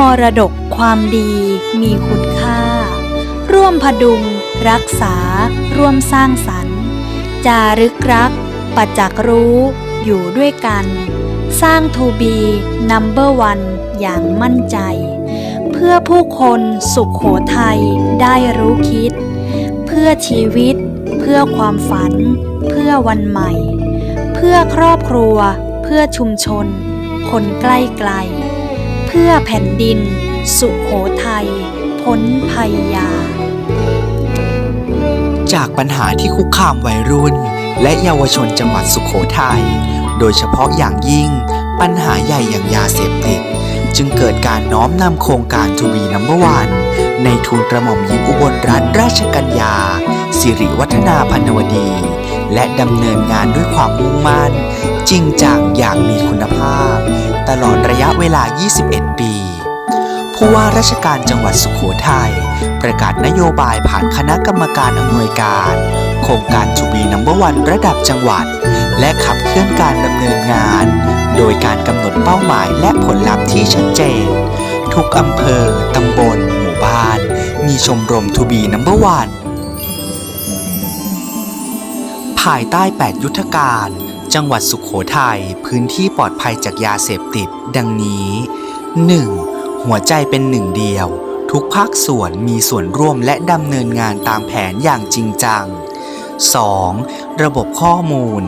มรดกความดีมีคุณค่า ร่วมพดุง รักษา ร่วมสร้างสรรค์ จารึกรัก ปัจจักรู้อยู่ด้วยกัน สร้างทูบีนัมเบอร์วันอย่างมั่นใจ เพื่อผู้คนสุขโขทัยได้รู้คิด เพื่อชีวิต เพื่อความฝัน เพื่อวันใหม่ เพื่อครอบครัว เพื่อชุมชน คนใกล้ไกล พื่อแผ่นดิน สุขโขทัยพ้นภัยยา จากปัญหาที่คุกคามวัยรุ่น และเยาวชนจังหวัดสุขโขทัย โดยเฉพาะอย่างยิ่งปัญหาใหญ่อย่างยาเสพติด จึงเกิดการน้อมนำโครงการทูบีนัมเบอร์วัน ในทุนกระหม่อมหญิงอุบลรัตนราชกัญญา สิริวัฒนาพันวดี และดำเนินงานด้วยความมุ่งมั่น จริงจังอย่างมีคุณภาพ ตลอดระยะเวลา 21 ปี ผู้ว่าราชการจังหวัดสุขโขทัยประกาศนโยบายผ่านคณะกรรมการอำนวยการ โครงการทูบีนัมเบอร์วันระดับจังหวัด และขับเคลื่อนการดำเนินงาน โดยการกำหนดเป้าหมายและผลลัพธ์ที่ชัดเจน ทุกอำเภอ ตำบล หมู่บ้าน มีชมรมทูบีนัมเบอร์วันภายใต้ 8 ยุทธการ จังหวัดสุขโขทัยพื้นที่ปลอดภัยจากยาเสพติด ดังนี้ 1. หัวใจเป็นหนึ่งเดียว ทุกภาคส่วนมีส่วนร่วมและดำเนินงานตามแผนอย่างจริงจัง 2. ระบบข้อมูล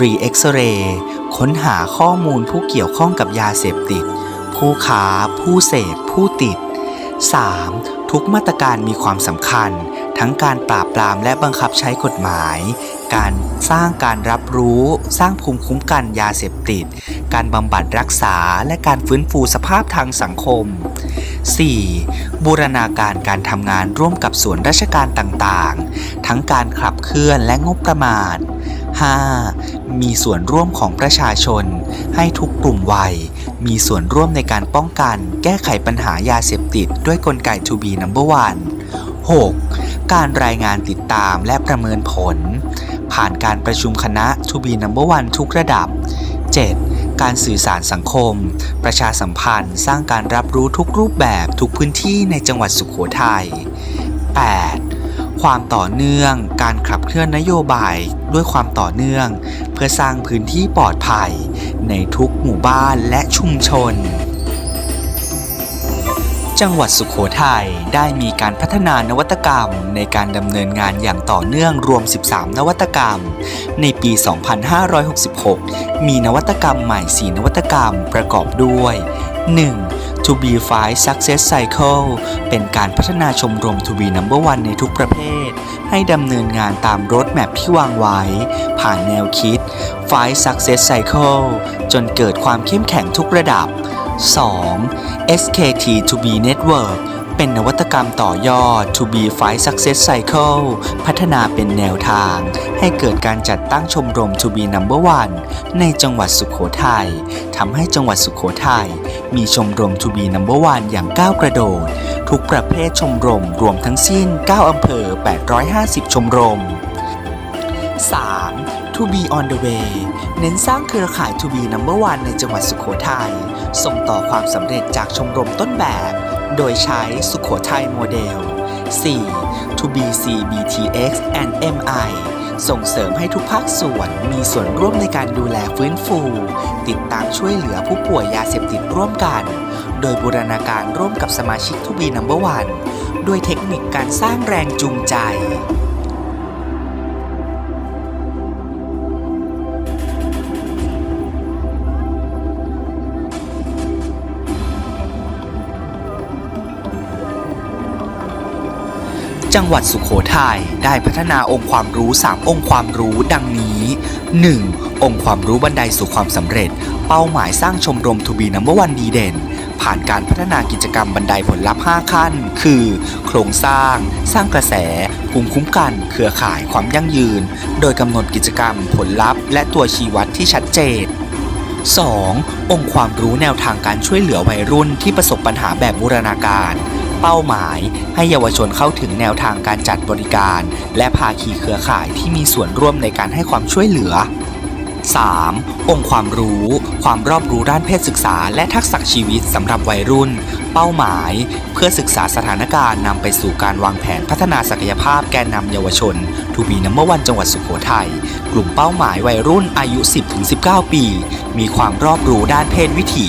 รีเอ็กซเรย์ค้นหาข้อมูลผู้เกี่ยวข้องกับยาเสพติด ผู้ค้า ผู้เสพผู้ติด 3. ทุกมาตรการมีความสำคัญ ทั้งการปราบปรามและบังคับใช้กฎหมาย การสร้างการรับรู้ สร้างภูมิคุ้มกันยาเสพติด การบำบัดรักษาและการฟื้นฟูสภาพทางสังคม 4. บูรณาการการทำงานร่วมกับส่วนราชการต่างๆ ทั้งการขับเคลื่อนและงบประมาณ 5. มีส่วนร่วมของประชาชน ให้ทุกกลุ่มวัย มีส่วนร่วมในการป้องกัน แก้ไขปัญหายาเสพติดด้วยกลไก To be number one 6. การรายงานติดตามและประเมินผล ผ่านการประชุมคณะ To be number one ทุกระดับ 7. การสื่อสารสังคม ประชาสัมพันธ์ สร้างการรับรู้ทุกรูปแบบทุกพื้นที่ในจังหวัดสุขโขทัย 8. ความต่อเนื่อง การขับเคลื่อนนโยบายด้วยความต่อเนื่อง เพื่อสร้างพื้นที่ปลอดภัย ในทุกหมู่บ้านและชุมชน จังหวัดสุขโขทัยได้มีการพัฒนานวัตกรรมในการดำเนินงานอย่างต่อเนื่องรวม 13 นวัตกรรม ในปี 2566 มีนวัตกรรมใหม่ 4 นวัตกรรมประกอบด้วย 1. To be five success cycle เป็นการพัฒนาชมรม To be number one ในทุกประเภท ให้ดำเนินงานตามรถแมพที่วางไว้ ผ่านแนวคิด five success cycle จนเกิดความเข้มแข็งทุกระดับ 2. SKT To be Network เป็นนวัตกรรมต่อยอด To be Five Success Cycle พัฒนาเป็นแนวทาง ให้เกิดการจัดตั้งชมรม To be Number One ในจังหวัดสุขโขทัยทำให้จังหวัดสุขโขทัยมีชมรม To be Number One อย่างก้าวกระโดด ทุกประเภทชมรมรวมทั้งสิ้น 9 อำเภอ 850 ชมรม 3. To be on the way เน้นสร้างเครือข่าย To be number one ในจังหวัดสุขโขทัย ส่งต่อความสำเร็จจากชมรมต้นแบบ โดยใช้สุขโขทัยโมเดล 4. To be CBTX and MI ส่งเสริมให้ทุกภาคส่วนมีส่วนร่วมในการดูแลฟื้นฟู ติดตามช่วยเหลือผู้ป่วยยาเสพติดร่วมกัน โดยบูรณาการร่วมกับสมาชิก To be number one ด้วยเทคนิคการสร้างแรงจูงใจ จังหวัดสุขโขทัยได้พัฒนาองค์ความรู้ 3 องค์ความรู้ดังนี้ 1. องค์ความรู้บันไดสู่ความสำเร็จ เป้าหมายสร้างชมรมทูบีนัมเบอร์วันดีเด่น ผ่านการพัฒนากิจกรรมบันไดผลลัพธ์ 5 ขั้น คือ โครงสร้าง สร้างกระแสภูมิคุ้มกัน เครือข่ายความยั่งยืน โดยกำหนดกิจกรรม ผลลัพธ์ และตัวชี้วัดที่ชัดเจน 2. องค์ความรู้แนวทางการช่วยเหลือวัยรุ่นที่ประสบปัญหาแบบบูรณาการ เป้าหมาย ให้เยาวชนเข้าถึงแนวทางการจัดบริการ และภาคีเครือข่ายที่มีส่วนร่วมในการให้ความช่วยเหลือ 3. องค์ความรู้ ความรอบรู้ด้านเพศศึกษา และทักษะชีวิตสำหรับวัยรุ่น เป้าหมาย เพื่อศึกษาสถานการณ์นำไปสู่การวางแผนพัฒนาศักยภาพแกนนำเยาวชน ทูบีนัมเบอร์วันจังหวัดสุโขทัยกลุ่มเป้าหมายวัยรุ่นอายุ 10-19 ปี มีความรอบรู้ด้านเพศวิถี